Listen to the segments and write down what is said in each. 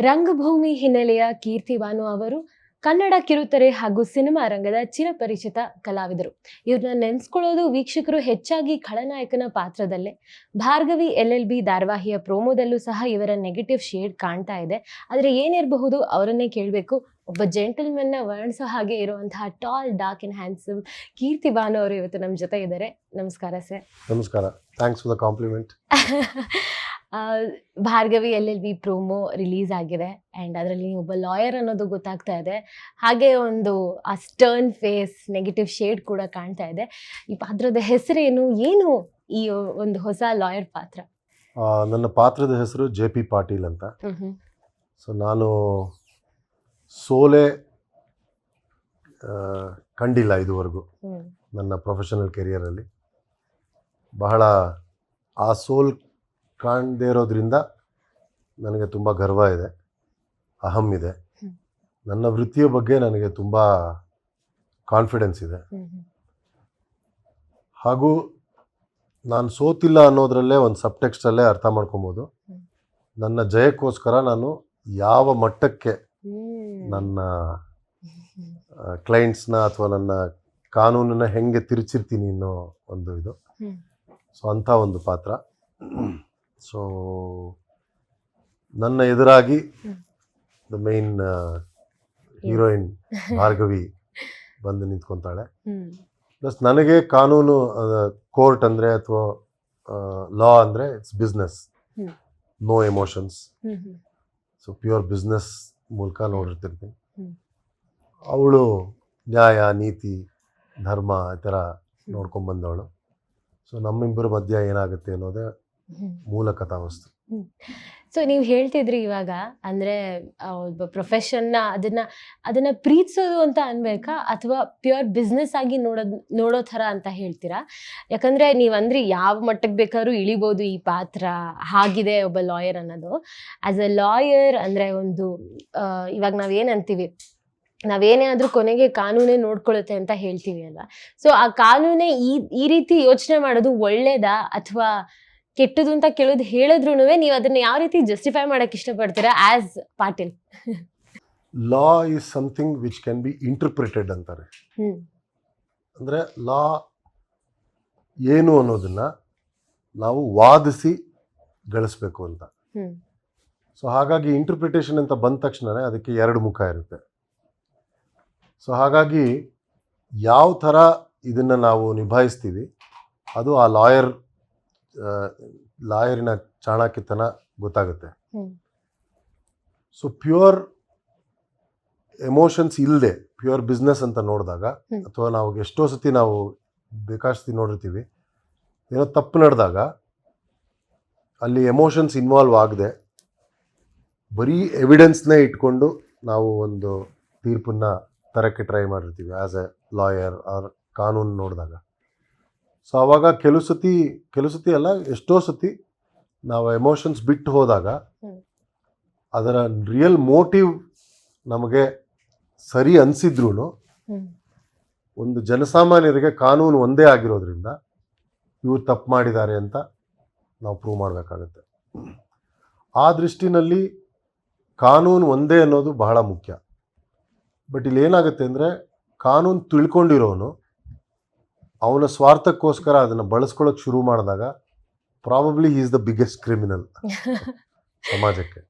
ರಂಗಭೂಮಿ ಹಿನ್ನೆಲೆಯ ಕೀರ್ತಿ ಭಾನು ಅವರು ಕನ್ನಡ ಕಿರುತೆರೆ ಹಾಗೂ ಸಿನಿಮಾ ರಂಗದ ಚಿರಪರಿಚಿತ ಕಲಾವಿದರು. ಇವ್ರನ್ನ ನೆನೆಸ್ಕೊಳ್ಳೋದು ವೀಕ್ಷಕರು ಹೆಚ್ಚಾಗಿ ಖಳನಾಯಕನ ಪಾತ್ರದಲ್ಲೇ. ಭಾರ್ಗವಿ ಎಲ್ ಎಲ್ ಬಿ ಧಾರಾವಾಹಿಯ ಪ್ರೋಮೋದಲ್ಲೂ ಸಹ ಇವರ ನೆಗೆಟಿವ್ ಶೇಡ್ ಕಾಣ್ತಾ ಇದೆ. ಆದರೆ ಏನಿರಬಹುದು ಅವರನ್ನೇ ಕೇಳಬೇಕು. ಒಬ್ಬ ಜೆಂಟಲ್ಮೆನ್ನ ವರ್ಣಿಸೋ ಹಾಗೆ ಇರುವಂತಹ tall dark and handsome Keerthi Bhanu ಅವರು ಇವತ್ತು ನಮ್ಮ ಜೊತೆ ಇದ್ದಾರೆ. ನಮಸ್ಕಾರ ಸರ್. ನಮಸ್ಕಾರ. Thanks for the compliment. Bhargavi L L B promo release ಆಗಿದೆ. ಆ್ಯಂಡ್ ಅದರಲ್ಲಿ ಒಬ್ಬ ಲಾಯರ್ ಅನ್ನೋದು ಗೊತ್ತಾಗ್ತಾ ಇದೆ. ಹಾಗೆ ಒಂದು ಆ ಸ್ಟರ್ನ್ ಫೇಸ್ ನೆಗೆಟಿವ್ ಶೇಡ್ ಕೂಡ ಕಾಣ್ತಾ ಇದೆ. ಈ ಪಾತ್ರದ ಹೆಸರೇನು? ಏನು ಈ ಒಂದು ಹೊಸ ಲಾಯರ್ ಪಾತ್ರ? ನನ್ನ ಪಾತ್ರದ ಹೆಸರು ಜೆ ಪಿ ಪಾಟೀಲ್ ಅಂತ. ಸೊ ನಾನು ಸೋಲೆ ಕಂಡಿಲ್ಲ ಇದುವರೆಗೂ. ನನ್ನ ಪ್ರೊಫೆಷನಲ್ ಕೆರಿಯರಲ್ಲಿ ಬಹಳ ಆ ಸೋಲ್ ಕಾಣದೇ ಇರೋದ್ರಿಂದ ನನಗೆ ತುಂಬ ಗರ್ವ ಇದೆ. ಅಹಂ ಇದೆ. ನನ್ನ ವೃತ್ತಿಯ ಬಗ್ಗೆ ನನಗೆ ತುಂಬ ಕಾನ್ಫಿಡೆನ್ಸ್ ಇದೆ. ಹಾಗೂ ನಾನು ಸೋತಿಲ್ಲ ಅನ್ನೋದರಲ್ಲೇ ಒಂದು ಸಬ್ಟೆಕ್ಸ್ಟಲ್ಲೇ ಅರ್ಥ ಮಾಡ್ಕೊಬೋದು. ನನ್ನ ಜಯಕ್ಕೋಸ್ಕರ ನಾನು ಯಾವ ಮಟ್ಟಕ್ಕೆ ನನ್ನ. ಕ್ಲೈಂಟ್ಸ್ನ ಅಥವಾ ನನ್ನ ಕಾನೂನನ್ನ ಹೆಂಗೆ ತಿರುಚಿರ್ತೀನಿ ಅನ್ನೋ ಒಂದು ಇದು. ಸೊ ಅಂಥ ಒಂದು ಪಾತ್ರ. ಸೊ ನನ್ನ ಎದುರಾಗಿ. ದ ಮೇನ್ ಹೀರೋಯಿನ್ ಭಾರ್ಗವಿ ಬಂದು ನಿಂತ್ಕೊತಾಳೆ ಪ್ಲಸ್ ನನಗೆ ಕಾನೂನು ಕೋರ್ಟ್ ಅಂದರೆ ಅಥವಾ ಲಾ ಅಂದರೆ it's business no emotions. So pure business ಮೂಲಕ ನೋಡಿರ್ತಿರ್ತೀನಿ. ಅವಳು ನ್ಯಾಯ ನೀತಿ ಧರ್ಮ ಈ ಥರ ನೋಡ್ಕೊಂಬಂದವಳು ಸೊ ನಮ್ಮಿಬ್ಬರ ಮಧ್ಯ ಏನಾಗುತ್ತೆ ಅನ್ನೋದೇ. ಮೂಲ ಕಥಾವಸ್ತು ಸೊ ನೀವು ಹೇಳ್ತಿದ್ರಿ ಇವಾಗ ಅಂದ್ರೆ ಒಬ್ಬ ಪ್ರೊಫೆಷನ್ನ ಅದನ್ನ ಅದನ್ನ ಪ್ರೀತಿಸೋದು ಅಂತ ಅನ್ಬೇಕಾ? ಅಥವಾ ಪ್ಯೂರ್ ಬಿಸ್ನೆಸ್ ಆಗಿ ನೋಡೋದ್ ನೋಡೋ ಥರ ಅಂತ ಹೇಳ್ತೀರಾ? ಯಾಕಂದ್ರೆ ನೀವು ಅಂದ್ರಿ ಯಾವ ಮಟ್ಟಕ್ಕೆ ಬೇಕಾದ್ರೂ ಇಳಿಬೋದು ಈ ಪಾತ್ರ ಹಾಗಿದೆ ಒಬ್ಬ ಲಾಯರ್ ಅನ್ನೋದು. ಆಸ್ ಅ ಲಾಯರ್ ಅಂದ್ರೆ ಒಂದು ಇವಾಗ ನಾವೇನ್ ಅಂತೀವಿ? ನಾವೇನೇ ಆದ್ರೂ ಕೊನೆಗೆ ಕಾನೂನೇ ನೋಡ್ಕೊಳ್ಳುತ್ತೆ ಅಂತ ಹೇಳ್ತೀವಿ ಅಲ್ವಾ? ಸೊ ಆ ಕಾನೂನೇ ಈ ಈ ರೀತಿ ಯೋಚನೆ ಮಾಡೋದು ಒಳ್ಳೇದಾ? ಅಥವಾ ಕೆಟ್ಟದು ಅಂತ ಕೇಳೋದು ಹೇಳಿದ್ರು ನೀವು ಅದನ್ನ ಯಾವ ರೀತಿ ಜಸ್ಟಿಫೈ ಮಾಡಕ್ ಇಷ್ಟಪಡ್ತೀರಾ as Patil? Law is something which can be interpreted ಅಂತಾರೆ. ಅಂದ್ರೆ ಲಾ ಏನು ಅನ್ನೋದನ್ನ ನಾವು ವಾದಿಸಿ ಗಳಿಸ್ಬೇಕು ಅಂತ. ಸೊ ಹಾಗಾಗಿ ಇಂಟರ್ಪ್ರಿಟೇಷನ್ ಅಂತ ಬಂದ ತಕ್ಷಣನೇ ಅದಕ್ಕೆ ಎರಡು ಮುಖ ಇರುತ್ತೆ. ಸೊ ಹಾಗಾಗಿ ಯಾವ ಥರ ಇದನ್ನು ನಾವು ನಿಭಾಯಿಸ್ತೀವಿ ಅದು ಆ ಲಾಯರ್ ಲಾಯರಿನ ಚಾಣಾಕ್ಯತನ ಗೊತ್ತಾಗುತ್ತೆ. ಸೊ ಪ್ಯೂರ್ ಎಮೋಷನ್ಸ್ ಇಲ್ಲದೆ ಪ್ಯೂರ್ ಬಿಸ್ನೆಸ್ ಅಂತ ನೋಡಿದಾಗ ಅಥವಾ ನಾವು ಎಷ್ಟೋ ಸತಿ ನಾವು ಬೇಕಾಷ್ಟು ನೋಡಿರ್ತೀವಿ ಏನೋ ತಪ್ಪು ನಡೆದಾಗ ಅಲ್ಲಿ ಎಮೋಷನ್ಸ್ ಇನ್ವಾಲ್ವ್ ಆಗದೆ ಬರೀ ಎವಿಡೆನ್ಸ್ನೇ ಇಟ್ಕೊಂಡು ನಾವು ಒಂದು ತೀರ್ಪನ್ನ ತರಕ್ಕೆ ಟ್ರೈ ಮಾಡಿರ್ತೀವಿ ಆ್ಯಸ್ ಎ ಲಾಯರ್ ಆರ್ ಕಾನೂನು ನೋಡಿದಾಗ. ಸೊ ಆವಾಗ ಕೆಲವು ಸತಿ ಕೆಲವು ಸತಿ ಅಲ್ಲ ಎಷ್ಟೋ ಸತಿ ನಾವು ಎಮೋಷನ್ಸ್ ಬಿಟ್ಟು ಹೋದಾಗ ಅದರ ರಿಯಲ್ ಮೋಟಿವ್ ನಮಗೆ ಸರಿ ಅನಿಸಿದ್ರೂ ಒಂದು ಜನಸಾಮಾನ್ಯರಿಗೆ ಕಾನೂನು ಒಂದೇ ಆಗಿರೋದ್ರಿಂದ ಇವ್ರು ತಪ್ಪು ಮಾಡಿದ್ದಾರೆ ಅಂತ ನಾವು ಪ್ರೂವ್ ಮಾಡಬೇಕಾಗತ್ತೆ. ಆ ದೃಷ್ಟಿನಲ್ಲಿ ಕಾನೂನು ಒಂದೇ ಅನ್ನೋದು ಬಹಳ ಮುಖ್ಯ. ಬಟ್ ಇಲ್ಲಿ ಏನಾಗುತ್ತೆ ಅಂದರೆ ಕಾನೂನು ತಿಳ್ಕೊಂಡಿರೋನು ಅವನ ಸ್ವಾರ್ಥಕ್ಕೋಸ್ಕರ ಅದನ್ನು ಬಳಸ್ಕೊಳ್ಳೋಕೆ ಶುರು ಮಾಡಿದಾಗ probably is the biggest criminal ಸಮಾಜಕ್ಕೆ.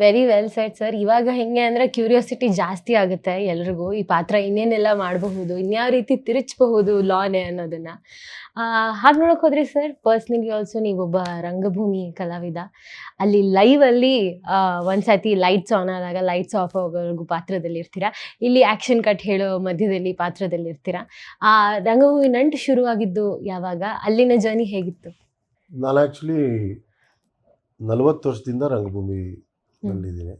ವೆರಿ ವೆಲ್ ಸೆಟ್ ಸರ್ ಇವಾಗ ಹೆಂಗೆ ಅಂದ್ರೆ ಕ್ಯೂರಿಯಾಸಿಟಿ ಜಾಸ್ತಿ ಆಗುತ್ತೆ ಎಲ್ರಿಗೂ. ಈ ಪಾತ್ರ ಇನ್ನೇನೆಲ್ಲ ಮಾಡಬಹುದು ಇನ್ಯಾವ ರೀತಿ ತಿರುಚಬಹುದು ಲಾನೆ ಅನ್ನೋದನ್ನ. ಹಾಗೆ ನೋಡಕ್ ಹೋದ್ರಿ ಸರ್ ಪರ್ಸ್ನಲಿ ಆಲ್ಸೋ ನೀವೊಬ್ಬ ರಂಗಭೂಮಿ ಕಲಾವಿದ. ಅಲ್ಲಿ ಲೈವ್ ಅಲ್ಲಿ ಆ, ಒಂದ್ಸತಿ ಲೈಟ್ಸ್ ಆನ್ ಆದಾಗ ಲೈಟ್ಸ್ ಆಫ್ ಆಗೋವರೆಗೂ ಪಾತ್ರದಲ್ಲಿ ಇರ್ತೀರಾ? ಇಲ್ಲಿ ಆಕ್ಷನ್ ಕಟ್ ಹೇಳೋ ಮಧ್ಯದಲ್ಲಿ ಪಾತ್ರದಲ್ಲಿ ಇರ್ತೀರಾ? ಆ ರಂಗಭೂಮಿ ನಂಟು ಶುರುವಾಗಿದ್ದು ಯಾವಾಗ? ಅಲ್ಲಿನ ಜರ್ನಿ ಹೇಗಿತ್ತು? ನಾನು ಆ್ಯಕ್ಚುಲಿ ನಲವತ್ತು ವರ್ಷದಿಂದ ರಂಗಭೂಮಿಯಲ್ಲಿದ್ದೀನಿ.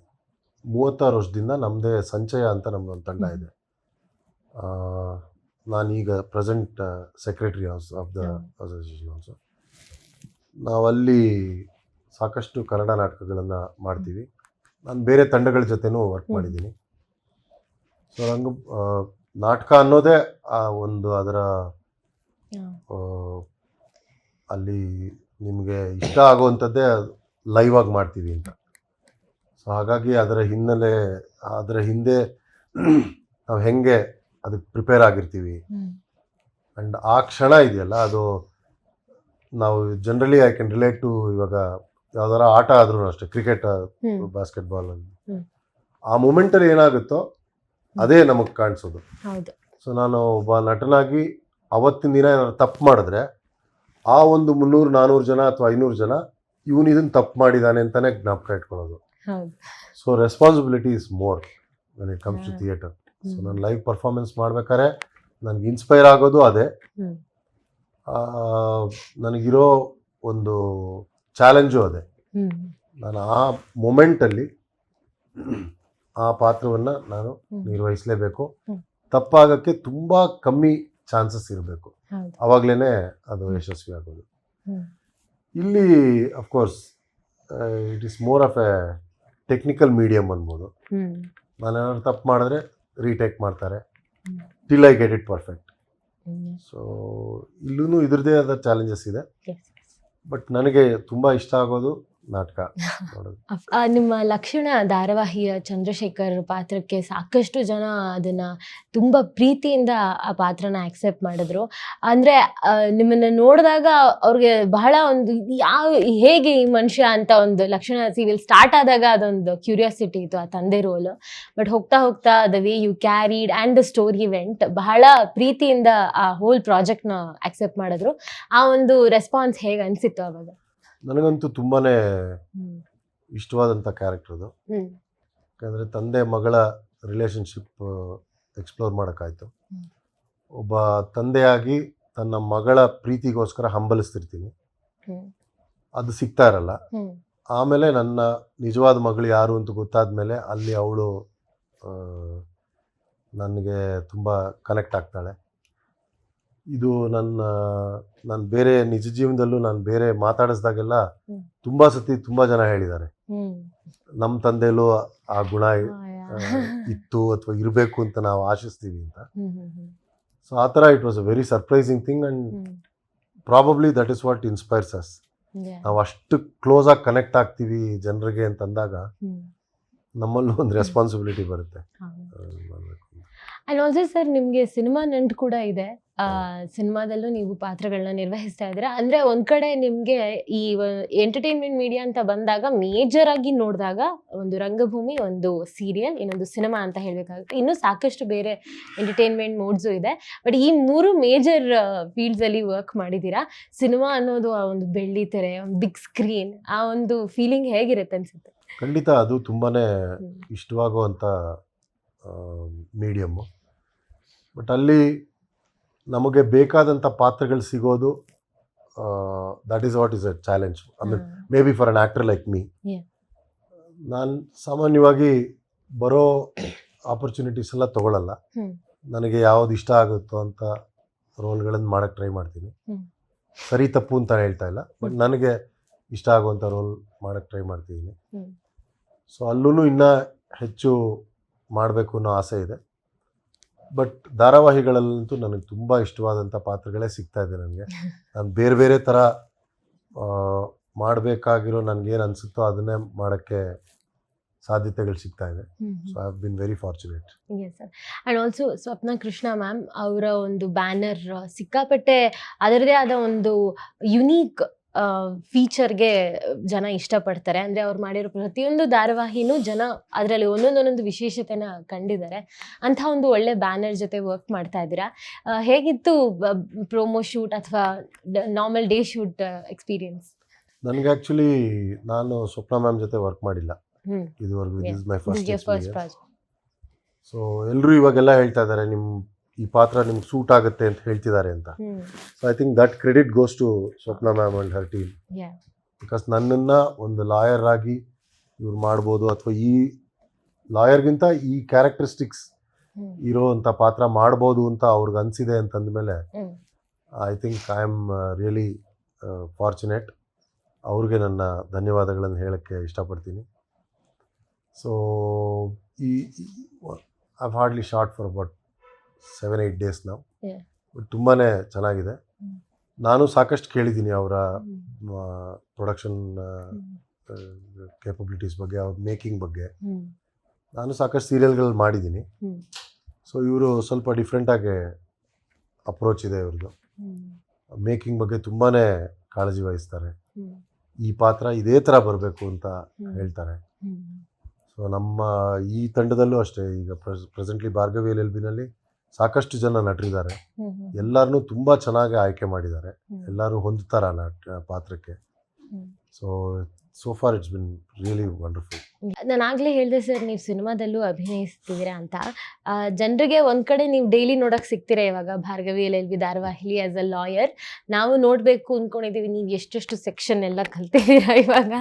ಮೂವತ್ತಾರು ವರ್ಷದಿಂದ ನಮ್ಮದೇ ಸಂಚಯ ಅಂತ ನಮ್ಮದೊಂದು ತಂಡ ಇದೆ. ನಾನೀಗ present secretary house of the association also ನಾವಲ್ಲಿ ಸಾಕಷ್ಟು ಕನ್ನಡ ನಾಟಕಗಳನ್ನು ಮಾಡ್ತೀವಿ. ನಾನು ಬೇರೆ ತಂಡಗಳ ಜೊತೆನೂ ವರ್ಕ್. ಮಾಡಿದ್ದೀನಿ. ಸೊ ರಂಗ ನಾಟಕ ಅನ್ನೋದೇ ಆ ಒಂದು ಅದರ ಅಲ್ಲಿ ನಿಮಗೆ ಇಷ್ಟ ಆಗುವಂಥದ್ದೇ ಲೈವ್ ಆಗಿ ಮಾಡ್ತೀವಿ ಅಂತ. ಸೊ ಹಾಗಾಗಿ ಅದರ ಹಿನ್ನೆಲೆ ಅದರ ಹಿಂದೆ ನಾವು ಹೆಂಗೆ ಅದಕ್ಕೆ ಪ್ರಿಪೇರ್ ಆಗಿರ್ತೀವಿ. ಆ್ಯಂಡ್ ಆ ಕ್ಷಣ ಇದೆಯಲ್ಲ ಅದು ನಾವು generally I can relate to ಇವಾಗ ಯಾವ್ದಾರ ಆಟ ಆದ್ರೂ ಅಷ್ಟೇ ಕ್ರಿಕೆಟ್ ಬಾಸ್ಕೆಟ್ಬಾಲ್ ಅಲ್ಲಿ. ಆ ಮೂಮೆಂಟಲ್ಲಿ ಏನಾಗುತ್ತೋ ಅದೇ ನಮಗೆ ಕಾಣಿಸೋದು. ಸೊ ನಾನು ಒಬ್ಬ ನಟನಾಗಿ ಅವತ್ತಿನ ದಿನ ಏನಾದ್ರು ತಪ್ಪು ಮಾಡಿದ್ರೆ ಆ ಒಂದು ಮುನ್ನೂರು ನಾನ್ನೂರು ಜನ ಅಥವಾ ಐನೂರು ಜನ ಇವನು ಇದನ್ನು ತಪ್ಪು ಮಾಡಿದ್ದಾನೆ ಅಂತಾನೆ ಜ್ಞಾಪಕ ಇಟ್ಕೊಳ್ಳೋದು. So responsibility is more when it comes to theatre so ನಾನು ಲೈವ್ ಪರ್ಫಾರ್ಮೆನ್ಸ್ ಮಾಡ್ಬೇಕಾದ್ರೆ ನನಗೆ ಇನ್ಸ್ಪೈರ್ ಆಗೋದು ಅದೇ. ನನಗಿರೋ ಒಂದು ಚಾಲೆಂಜು ಅದೇ. ನಾನು ಆ ಮೊಮೆಂಟಲ್ಲಿ ಆ ಪಾತ್ರವನ್ನು ನಾನು ನಿರ್ವಹಿಸಲೇಬೇಕು. ತಪ್ಪಾಗಕ್ಕೆ ತುಂಬ ಕಮ್ಮಿ ಚಾನ್ಸಸ್ ಇರಬೇಕು. ಅವಾಗಲೇ ಅದು ಯಶಸ್ವಿ ಆಗೋದು ಇಲ್ಲಿ of course it is more of a technical medium ಅನ್ಬೋದು. ನಾನು ಏನಾದ್ರು ತಪ್ಪು ಮಾಡಿದ್ರೆ ರೀಟೇಕ್ ಮಾಡ್ತಾರೆ. Till I get it perfect so ಇಲ್ಲೂ ಇದ್ರದ್ದೇ ಆದ ಚಾಲೆಂಜಸ್ ಇದೆ. ಬಟ್ ನನಗೆ ತುಂಬ ಇಷ್ಟ ಆಗೋದು ನಾಟಕ ನಿಮ್ಮ ಲಕ್ಷಣ ಧಾರಾವಾಹಿಯ ಚಂದ್ರಶೇಖರ್ ಪಾತ್ರಕ್ಕೆ ಸಾಕಷ್ಟು ಜನ ಅದನ್ನ ತುಂಬಾ ಪ್ರೀತಿಯಿಂದ ಆ ಪಾತ್ರನ ಆಕ್ಸೆಪ್ಟ್ ಮಾಡಿದ್ರು. ಅಂದ್ರೆ ನಿಮ್ಮನ್ನ ನೋಡಿದಾಗ ಅವ್ರಿಗೆ ಬಹಳ ಒಂದು ಯಾವ, ಹೇಗೆ ಈ ಮನುಷ್ಯ ಅಂತ ಒಂದು ಲಕ್ಷಣ ಸೀರಿಯಲ್ ಸ್ಟಾರ್ಟ್ ಆದಾಗ ಅದೊಂದು ಕ್ಯೂರಿಯಾಸಿಟಿ ಇತ್ತು ಆ ತಂದೆ ರೋಲ್ ಬಟ್ ಹೋಗ್ತಾ ಹೋಗ್ತಾ the way you carried and the story event ಬಹಳ ಪ್ರೀತಿಯಿಂದ ಆ ಹೋಲ್ ಪ್ರಾಜೆಕ್ಟ್ನ ಆಕ್ಸೆಪ್ಟ್ ಮಾಡಿದ್ರು. ಆ ಒಂದು ರೆಸ್ಪಾನ್ಸ್ ಹೇಗೆ ಅನಿಸಿತ್ತು ಅವಾಗ? ನನಗಂತೂ ತುಂಬಾನೇ ಇಷ್ಟವಾದಂಥ ಕ್ಯಾರೆಕ್ಟರ್ ಅದು. ಯಾಕಂದರೆ ತಂದೆ ಮಗಳ ರಿಲೇಷನ್ಶಿಪ್ ಎಕ್ಸ್ಪ್ಲೋರ್ ಮಾಡೋಕ್ಕಾಯ್ತು. ಒಬ್ಬ ತಂದೆಯಾಗಿ ತನ್ನ ಮಗಳ ಪ್ರೀತಿಗೋಸ್ಕರ ಹಂಬಲಿಸ್ತಿರ್ತೀನಿ. ಅದು ಸಿಗ್ತಾ ಇರಲ್ಲ. ಆಮೇಲೆ ನನ್ನ ನಿಜವಾದ ಮಗಳು ಯಾರು ಅಂತ ಗೊತ್ತಾದ ಮೇಲೆ ಅಲ್ಲಿ ಅವಳು ನನಗೆ ತುಂಬ ಕನೆಕ್ಟ್ ಆಗ್ತಾಳೆ. ಇದು ನನ್ನ ನಾನು ಬೇರೆ ನಿಜ ಜೀವನದಲ್ಲೂ ನಾನು ಬೇರೆ ಮಾತಾಡಿಸ್ದಾಗೆಲ್ಲ ತುಂಬಾ ಸತಿ ತುಂಬಾ ಜನ ಹೇಳಿದ್ದಾರೆ. ನಮ್ಮ ತಂದೆಯಲ್ಲೂ ಆ ಗುಣ. ಇತ್ತು ಅಥವಾ ಇರಬೇಕು ಅಂತ ನಾವು ಆಶಿಸ್ತೀವಿ ಅಂತ. ಸೊ ಆ ಥರ it was a very surprising thing and probably that is what inspires us ನಾವು ಅಷ್ಟು ಕ್ಲೋಸ್ ಆಗಿ ಕನೆಕ್ಟ್ ಆಗ್ತೀವಿ ಜನರಿಗೆ ಅಂತಂದಾಗ ಅಂದಾಗ ನಮ್ಮಲ್ಲೂ ಒಂದು ರೆಸ್ಪಾನ್ಸಿಬಿಲಿಟಿ ಬರುತ್ತೆ ಹೌದು. ಅಹ್, ಮಾಡ್ಬೇಕು ಅಂತ. ಅಂಡ್ ಆಲ್ಸೋ ಸರ್ ನಿಮಗೆ ಸಿನಿಮಾ ನಂಟು ಕೂಡ ಇದೆ. ಸಿನಿಮಾದಲ್ಲೂ ನೀವು ಪಾತ್ರಗಳನ್ನ ನಿರ್ವಹಿಸ್ತಾ ಇದ್ದೀರಾ? ಅಂದ್ರೆ ಒಂದು ಕಡೆ ನಿಮಗೆ ಈ ಎಂಟರ್ಟೈನ್ಮೆಂಟ್ ಮೀಡಿಯಾ ಅಂತ ಬಂದಾಗ ಮೇಜರ್ ಆಗಿ ನೋಡಿದಾಗ ಒಂದು ರಂಗಭೂಮಿ ಒಂದು ಸೀರಿಯಲ್ ಇನ್ನೊಂದು ಸಿನಿಮಾ ಅಂತ ಹೇಳಬೇಕಾಗುತ್ತೆ. ಇನ್ನೂ ಸಾಕಷ್ಟು ಬೇರೆ ಎಂಟರ್ಟೈನ್ಮೆಂಟ್ ಮೋಡ್ಸು ಇದೆ. ಬಟ್ ಈ ಮೂರು ಮೇಜರ್ ಫೀಲ್ಡ್ಸಲ್ಲಿ ವರ್ಕ್ ಮಾಡಿದ್ದೀರಾ? ಸಿನಿಮಾ ಅನ್ನೋದು ಆ ಒಂದು ಬೆಳ್ಳಿ ತೆರೆ ಒಂದು ಬಿಗ್ ಸ್ಕ್ರೀನ್ ಆ ಒಂದು ಫೀಲಿಂಗ್ ಹೇಗಿರುತ್ತೆ ಅನ್ಸುತ್ತೆ? ಖಂಡಿತ ಅದು ತುಂಬಾ ಇಷ್ಟವಾಗುವಂಥ ಮೀಡಿಯಮ್ಮು ಬಟ್ ಅಲ್ಲಿ ನಮಗೆ ಬೇಕಾದಂಥ ಪಾತ್ರಗಳು ಸಿಗೋದು that is what is a challenge I mean may be for an actor like me. ನಾನು ಸಾಮಾನ್ಯವಾಗಿ ಬರೋ ಆಪರ್ಚುನಿಟೀಸ್ ಎಲ್ಲ ತೊಗೊಳಲ್ಲ. ನನಗೆ ಯಾವ್ದು ಇಷ್ಟ ಆಗುತ್ತೋ ಅಂತ ರೋಲ್ಗಳನ್ನು ಮಾಡೋಕ್ಕೆ ಟ್ರೈ ಮಾಡ್ತೀನಿ. ಸರಿ ತಪ್ಪು ಅಂತ ಹೇಳ್ತಾ ಇಲ್ಲ. ಬಟ್ ನನಗೆ ಇಷ್ಟ ಆಗುವಂಥ ರೋಲ್ ಮಾಡೋಕ್ಕೆ ಟ್ರೈ ಮಾಡ್ತಿದ್ದೀನಿ. ಸೊ ಅಲ್ಲೂ ಇನ್ನೂ ಹೆಚ್ಚು ಮಾಡಬೇಕು ಅನ್ನೋ ಆಸೆ ಇದೆ. ಬಟ್ ಧಾರಾವಾಹಿಗಳಲ್ಲಂತೂ ನನಗೆ ತುಂಬ ಇಷ್ಟವಾದಂಥ ಪಾತ್ರಗಳೇ ಸಿಗ್ತಾ ಇದೆ ನನಗೆ. ನಾನು ಬೇರೆ ಬೇರೆ ಥರ ಮಾಡಬೇಕಾಗಿರೋ ನನಗೇನು ಅನಿಸುತ್ತೋ ಅದನ್ನೇ ಮಾಡೋಕ್ಕೆ ಸಾಧ್ಯತೆಗಳು ಸಿಗ್ತಾ ಇದೆ. So I been very fortunate as sir and also Swapna Krishna ma'am ಅವರ ಒಂದು ಬ್ಯಾನರ್ ಸಿಕ್ಕಾಪಟ್ಟೆ ಅದರದೇ ಆದ ಒಂದು ಯುನೀಕ್ ಫೀಚರ್ಗೆ ಜನ ಇಷ್ಟಪಡ್ತಾರೆ. ಅಂದರೆ ಅವ್ರು ಮಾಡಿರೋ ಪ್ರತಿಯೊಂದು ಧಾರಾವಾಹಿನೂ ಜನ ಅದರಲ್ಲಿ ಒಂದೊಂದೊಂದೊಂದು ವಿಶೇಷತೆನ ಕಂಡಿದ್ದಾರೆ. ಅಂಥ ಒಂದು ಒಳ್ಳೆ ಬ್ಯಾನರ್ ಜೊತೆ ವರ್ಕ್ ಮಾಡ್ತಾ ಇದ್ದೀರಾ? ಹೇಗಿತ್ತು ಪ್ರೋಮೋ ಶೂಟ್ ಅಥವಾ ನಾರ್ಮಲ್ ಡೇ ಶೂಟ್ ಎಕ್ಸ್ಪೀರಿಯನ್ಸ್ ನನಗೆ ಆ್ಯಕ್ಚುಲಿ ನಾನು ಸ್ವಪ್ನ ಮ್ಯಾಮ್ ಜೊತೆ ವರ್ಕ್ ಮಾಡಿಲ್ಲ. ಇದುವರೆಗೂ. ಇಸ್ ಮೈ ಫಸ್ಟ್ ಸೊ ಎಲ್ಲರೂ ಇವಾಗೆಲ್ಲ ಹೇಳ್ತಾ ಇದ್ದಾರೆ ನಿಮ್ಮ ಈ ಪಾತ್ರ ನಿಮ್ಗೆ ಸೂಟ್ ಆಗುತ್ತೆ ಅಂತ ಹೇಳ್ತಿದ್ದಾರೆ ಅಂತ. So I think that credit goes to Swapna ma'am and her team because ನನ್ನನ್ನು ಒಂದು ಲಾಯರ್ ಆಗಿ ಇವ್ರು ಮಾಡ್ಬೋದು ಅಥವಾ ಈ ಲಾಯರ್ಗಿಂತ ಈ ಕ್ಯಾರೆಕ್ಟರಿಸ್ಟಿಕ್ಸ್ ಇರೋ ಇರೋವಂಥ ಪಾತ್ರ ಮಾಡ್ಬೋದು ಅಂತ ಅವ್ರಿಗೆ ಅನಿಸಿದೆ ಅಂತಂದಮೇಲೆ ಮೇಲೆ I think I am really fortunate ಅವ್ರಿಗೆ ನನ್ನ ಧನ್ಯವಾದಗಳನ್ನು ಹೇಳೋಕ್ಕೆ ಇಷ್ಟಪಡ್ತೀನಿ. ಸೊ ಈ I hardly shot for about seven eight days ನಾವು. ತುಂಬಾ ಚೆನ್ನಾಗಿದೆ. ನಾನು ಸಾಕಷ್ಟು ಕೇಳಿದ್ದೀನಿ ಅವರ ಪ್ರೊಡಕ್ಷನ್ ಕೇಪಬಿಲಿಟೀಸ್ ಬಗ್ಗೆ ಅವ್ರ ಮೇಕಿಂಗ್ ಬಗ್ಗೆ ನಾನು ಸಾಕಷ್ಟು ಸೀರಿಯಲ್ಗಳು ಮಾಡಿದ್ದೀನಿ. ಸೊ ಇವರು ಸ್ವಲ್ಪ ಡಿಫ್ರೆಂಟಾಗಿ ಅಪ್ರೋಚ್ ಇದೆ ಇವ್ರದ್ದು ಮೇಕಿಂಗ್ ಬಗ್ಗೆ ತುಂಬಾ ಕಾಳಜಿ ವಹಿಸ್ತಾರೆ. ಈ ಪಾತ್ರ ಇದೇ ಥರ ಬರಬೇಕು ಅಂತ ಹೇಳ್ತಾರೆ. ಸೊ ನಮ್ಮ ಈ ತಂಡದಲ್ಲೂ ಅಷ್ಟೇ. ಈಗ ಪ್ರೆಸೆಂಟ್ಲಿ ಭಾರ್ಗವಿ ಎಲ್ ಎಲ್ ಬಿನಲ್ಲಿ ಸಾಕಷ್ಟು ಜನ ನಟರಿದ್ದಾರೆ. ಎಲ್ಲರನ್ನೂ ತುಂಬ ಚೆನ್ನಾಗಿ ಆಯ್ಕೆ ಮಾಡಿದ್ದಾರೆ. ಎಲ್ಲರೂ ಹೊಂದುತ್ತಾರ ನಟ ಪಾತ್ರಕ್ಕೆ. So so far it's been really wonderful ನಾನು ಆಗಲೇ ಹೇಳಿದೆ ಸರ್ ನೀವು ಸಿನಿಮಾದಲ್ಲೂ ಅಭಿನಯಿಸ್ತೀರಾ ಅಂತ. ಜನರಿಗೆ ಒಂದು ಕಡೆ ನೀವು ಡೈಲಿ ನೋಡೋಕೆ ಸಿಗ್ತೀರಾ ಇವಾಗ? ಭಾರ್ಗವಿ ಎಲ್ ಎಲ್ ಬಿ ಧಾರವಾಹಿಲಿ ಆಸ್ ಅ ಲಾಯರ್ ನಾವು ನೋಡ್ಬೇಕು ಅಂದ್ಕೊಂಡಿದ್ದೀವಿ ನೀವು ಎಷ್ಟೆಷ್ಟು ಸೆಕ್ಷನ್ ಎಲ್ಲ ಕಲ್ತಿದ್ದೀರಾ ಇವಾಗ?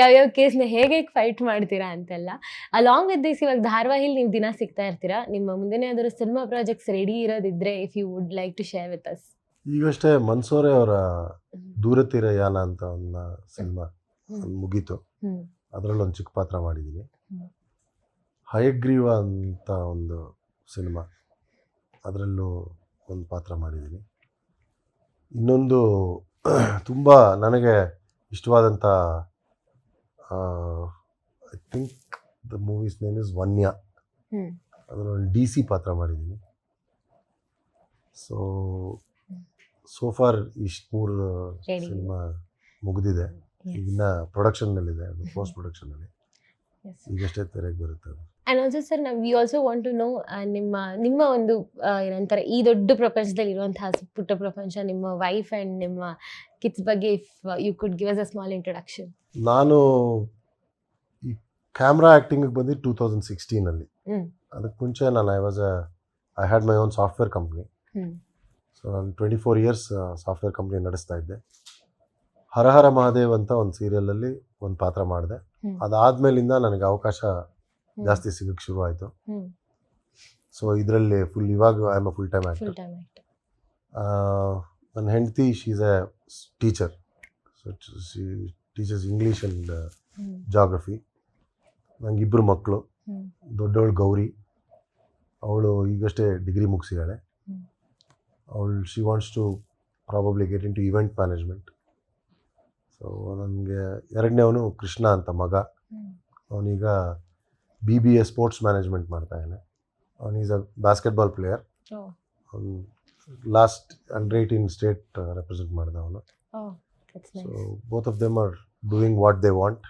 ಯಾವ್ಯಾವ ಕೇಸ್ನ ಹೇಗೆ ಫೈಟ್ ಮಾಡ್ತೀರಾ ಅಂತೆಲ್ಲ. ಅಲಾಂಗ್ ವಿತ್ ದಿಸ್ ಇವಾಗ ಧಾರವಾಹಿಲಿ ನೀವು ದಿನ ಸಿಗ್ತಾ ಇರ್ತೀರಾ? ನಿಮ್ಮ ಮುಂದೆನೇ ಯಾವ್ದಾದ್ರು cinema projects ready ಇರೋದಿದ್ರೆ if you would like to share with us ಈಗಷ್ಟೇ ಮನ್ಸೋರೆ ಅವರ ದೂರತೀರ ಯಾನ ಅಂತ ಒಂದು ಸಿನಿಮಾ ಮುಗೀತು. ಅದರಲ್ಲಿ ಒಂದು ಚಿಕ್ಕ ಪಾತ್ರ ಮಾಡಿದ್ದೀನಿ. ಹಯಗ್ರೀವ ಅಂತ ಒಂದು ಸಿನಿಮಾ ಅದರಲ್ಲೂ ಒಂದು ಪಾತ್ರ ಮಾಡಿದ್ದೀನಿ ಇನ್ನೊಂದು ತುಂಬ ನನಗೆ ಇಷ್ಟವಾದಂಥ I think the movie's name is Vanya hmm. ಅದರೊಂದು D C ಪಾತ್ರ ಮಾಡಿದ್ದೀನಿ ಸೊ ಸೋ ಫಾರ್ ಇಷ್ಟು ಮೂರು Ready. ಸಿನಿಮಾ ಮುಗಿದಿದೆ ಈಗಿನ್ನ ಪ್ರೊಡಕ್ಷನ್ನಲ್ಲಿದೆ ಅದು ಪೋಸ್ಟ್ ಪ್ರೊಡಕ್ಷನ್ನಲ್ಲಿ Yes. ಈಗಷ್ಟೇ ತೆರೆಗೆ ಬರುತ್ತೆ ಅದು ಆ್ಯಂಡ್ ಆಲ್ಸೋ ಸರ್ ನಾವು we also want to know ನಿಮ್ಮ ನಿಮ್ಮ ಒಂದು ಏನಂತಾರೆ ಈ ದೊಡ್ಡ ಪ್ರಪಂಚದಲ್ಲಿ ಇರುವಂತಹ ಪುಟ್ಟ ಪ್ರಪಂಚ ನಿಮ್ಮ ವೈಫ್ ಆ್ಯಂಡ್ ನಿಮ್ಮ ಕಿಡ್ಸ್ ಬಗ್ಗೆ if you could give us a small introduction ನಾನು ಈ ಕ್ಯಾಮ್ರಾ ಆ್ಯಕ್ಟಿಂಗಿಗೆ ಬಂದು ಟೂ ತೌಸಂಡ್ ಸಿಕ್ಸ್ಟೀನಲ್ಲಿ ಅದಕ್ಕೆ ಮುಂಚೆ ನಾನು I was I had my own software company. So ನಾನು twenty four years software company ನಡೆಸ್ತಾ ಇದ್ದೆ. ಹರಹರ ಮಹಾದೇವ್ ಅಂತ ಒಂದು ಸೀರಿಯಲಲ್ಲಿ ಒಂದು ಪಾತ್ರ ಮಾಡಿದೆ. ಅದಾದ ಅದಾದ್ಮೇಲಿಂದ ನನಗೆ ಅವಕಾಶ ಜಾಸ್ತಿ ಸಿಗಕ್ಕೆ ಶುರು ಆಯಿತು. ಸೊ ಇದರಲ್ಲಿ ಫುಲ್ ಇವಾಗ I am a full time actor ಆಯ್ತು ನನ್ನ ಹೆಂಡತಿ she's a teacher so she teachers English and hmm. Geography ನಂಗೆ ಇಬ್ಬರು ಮಕ್ಕಳು. ದೊಡ್ಡವಳು ಗೌರಿ. ಅವಳು ಈಗಷ್ಟೇ ಡಿಗ್ರಿ ಮುಗಿಸಿದ್ದಾಳೆ. ಅವಳು she wants to probably get in to event management so ನನಗೆ ಎರಡನೇವನು ಕೃಷ್ಣ ಅಂತ ಮಗ. ಅವನೀಗ B B A sports management ಮಾಡ್ತಾ ಇದ್ದಾನೆ ಅವನೀಸ್ ಅ ಬಾಸ್ಕೆಟ್ಬಾಲ್ ಪ್ಲೇಯರ್ ಓ ಅವನು last under eighteen state represent ಮಾಡಿದ ಅವನು ಓ that's so nice both of them are doing what they want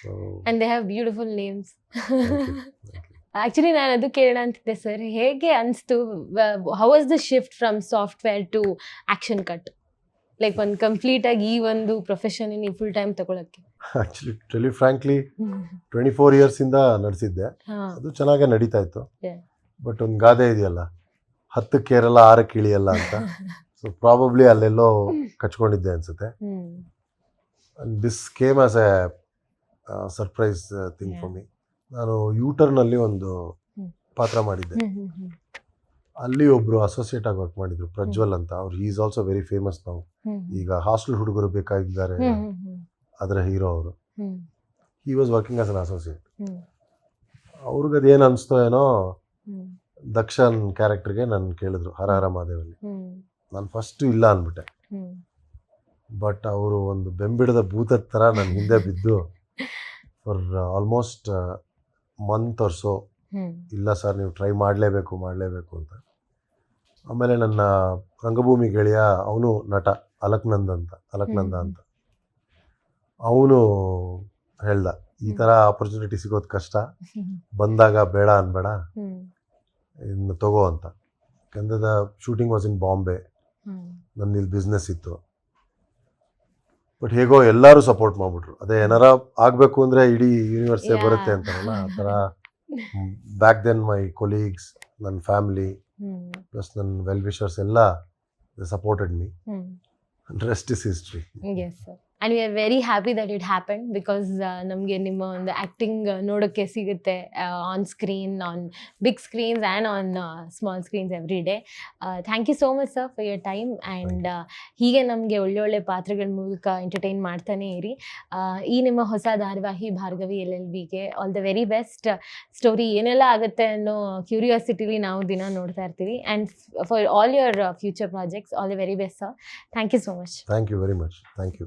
so and they have beautiful names you. Actually ನಾನು ಅದು ಕೇಳೋಣ ಅಂತಿದ್ದೆ ಸರ್ ಹೇಗೆ ಅನಿಸ್ತು how was the shift from software to action cut like ಒಂದು complete ಆಗಿ ಈ ಒಂದು ಪ್ರೊಫೆಷನ್ ನೀವು ಫುಲ್ ಟೈಮ್ ತಗೊಳಕ್ಕೆ. Actually tell frankly twenty four ಇಯರ್ಸಿಂದ ನಡೆಸಿದ್ದೆ. ಹಾ. ಅದು ಚೆನ್ನಾಗೇ ನಡೀತಾ ಇತ್ತು. ಬಟ್ ಒಂದು ಗಾದೆ ಇದೆಯಲ್ಲ ಹತ್ತು ಕೇರಲ್ಲ ಆರಕ್ಕೆ ಇಳಿಯಲ್ಲ ಅಂತ. ಸೊ ಪ್ರಾಬಬ್ಲಿ ಅಲ್ಲೆಲ್ಲೋ ಕಚ್ಕೊಂಡಿದ್ದೆ ಅನ್ಸುತ್ತೆ. This came as a surprise thing for me ನಾನು ಯೂಟರ್ನಲ್ಲಿ ಒಂದು. ಪಾತ್ರ ಮಾಡಿದ್ದೆ. ಅಲ್ಲಿ ಒಬ್ರು ಅಸೋಸಿಯೇಟ್ ಆಗಿ ವರ್ಕ್ ಮಾಡಿದ್ರು ಪ್ರಜ್ವಲ್ ಅಂತ. ಅವ್ರು ಈಸ್ ಆಲ್ಸೋ ವೆರಿ ಫೇಮಸ್ ನಾವು ಈಗ ಹಾಸ್ಟೆಲ್ ಹುಡುಗರು ಬೇಕಾಗಿದ್ದಾರೆ ಅದರ ಹೀರೋ ಅವರು. He was working as an associate ಅವ್ರಿಗೆ ಅದೇನು ಅನಿಸ್ತೋ ಏನೋ ದಕ್ಷನ್ ಕ್ಯಾರೆಕ್ಟರ್ಗೆ ನಾನು ಕೇಳಿದ್ರು ಹರ ಹರ ಮಹಾದೇವಲ್ಲಿ. ನಾನು ಫಸ್ಟು ಇಲ್ಲ ಅಂದ್ಬಿಟ್ಟೆ ಬಟ್ ಅವರು ಒಂದು ಬೆಂಬಿಡದ ಭೂತದ ಥರ ನನ್ನ ಹಿಂದೆ ಬಿದ್ದು for almost month or so ಇಲ್ಲ ಸರ್ ನೀವು ಟ್ರೈ ಮಾಡಲೇಬೇಕು ಮಾಡಲೇಬೇಕು ಅಂತ. ಆಮೇಲೆ ನನ್ನ ರಂಗಭೂಮಿ ಗೆಳೆಯ ಅವನು ನಟ. ಅಲಕ್ನಂದ್ ಅಂತ ಅಲಕ್ನಂದ ಅಂತ. ಅವನು ಹೇಳ್ದ ಈ ಥರ ಆಪರ್ಚುನಿಟಿ ಸಿಗೋದು ಕಷ್ಟ ಬಂದಾಗ ಬೇಡ ಅನ್ಬೇಡ ಇನ್ನು ತಗೋ ಅಂತ. ಕಂದದ ಶೂಟಿಂಗ್ ವಾಸ್ ಇನ್ ಬಾಂಬೆ ನನ್ನ ಇಲ್ಲಿ ಬಿಸ್ನೆಸ್ ಇತ್ತು. ಬಟ್ ಹೇಗೋ ಎಲ್ಲರೂ ಸಪೋರ್ಟ್ ಮಾಡ್ಬಿಟ್ರು. ಅದೇ ಏನಾರ ಆಗಬೇಕು ಅಂದರೆ ಇಡೀ ಯೂನಿವರ್ಸೇ ಬರುತ್ತೆ ಅಂತಾರಲ್ಲ ಆ ಥರ ಬ್ಯಾಕ್ ದೆನ್ ಮೈ ಕೊಲೀಗ್ಸ್ ನನ್ನ ಫ್ಯಾಮಿಲಿ ಪ್ಲಸ್ ನನ್ನ ವೆಲ್ ವಿಷರ್ಸ್ ಎಲ್ಲ supported me hmm rest is history yes sir and we are very happy that it happen because ನಮಗೆ ನಿಮ್ಮ ಒಂದು ಆ್ಯಕ್ಟಿಂಗ್ ನೋಡೋಕ್ಕೆ ಸಿಗುತ್ತೆ on screen on big screens and on small screens every day thank you so much sir for your time and ಹೀಗೆ ನಮಗೆ ಒಳ್ಳೊಳ್ಳೆ ಪಾತ್ರಗಳ ಮೂಲಕ ಎಂಟರ್ಟೈನ್ ಮಾಡ್ತಾನೆ ಇರಿ. Uh, ಈ ನಿಮ್ಮ ಹೊಸ ಧಾರಾವಾಹಿ ಭಾರ್ಗವಿ ಎಲ್ ಎಲ್ ಬಿಗೆ all the very best story ಏನೆಲ್ಲ ಆಗುತ್ತೆ ಅನ್ನೋ ಕ್ಯೂರಿಯಾಸಿಟಿಲಿ ನಾವು ದಿನ ನೋಡ್ತಾ ಇರ್ತೀವಿ. And for all your future projects all the very best sir thank you so much thank you very much thank you